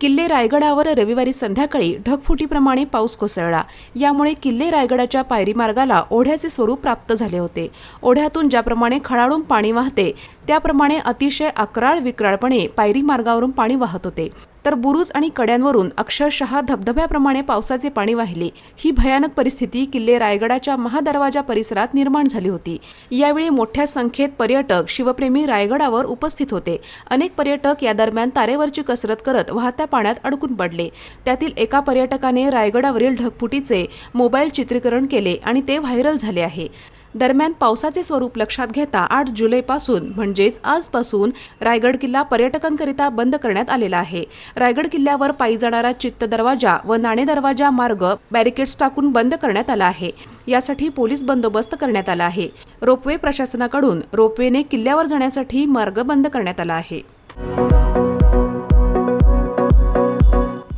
किल्ले रायगडावर रविवारी संध्याकाळी ढगफुटीप्रमाणे पाऊस कोसळला. यामुळे किल्ले रायगडाच्या पायरी मार्गाला ओढ्याचे स्वरूप प्राप्त झाले होते. ओढ्यातून ज्याप्रमाणे खळाळून पाणी वाहते त्याप्रमाणे अतिशय अकराळ विक्राळपणे पायरी मार्गावरून पाणी वाहत होते. तर बुरुज आणि कड्यांवरून अक्षरशः धबधब्याप्रमाणे पावसाचे पाणी वाहिले. ही भयानक परिस्थिती किल्ले रायगडाच्या महादरवाजा परिसरात निर्माण झाली होती. यावेळी मोठ्या संख्येत पर्यटक शिवप्रेमी रायगडावर उपस्थित होते. अनेक पर्यटक या दरम्यान तारेवरची कसरत करत वाहत्या पाण्यात अडकून पडले. त्यातील एका पर्यटकाने रायगडावरील ढगफुटीचे मोबाईल चित्रीकरण केले आणि ते व्हायरल झाले आहे. दरम्यान पावसाचे स्वरूप लक्षात घेता आठ जुलैपासून म्हणजेच आजपासून रायगड किल्ला पर्यटकांकरिता बंद करण्यात आलेला आहे. रायगड किल्ल्यावर पायी जाणारा चित्त दरवाजा व नाणे दरवाजा मार्ग बॅरिकेड्स टाकून बंद करण्यात आला आहे. यासाठी पोलीस बंदोबस्त करण्यात आला आहे. रोपवे प्रशासनाकडून रोपवेने किल्ल्यावर जाण्यासाठी मार्ग बंद करण्यात आला आहे.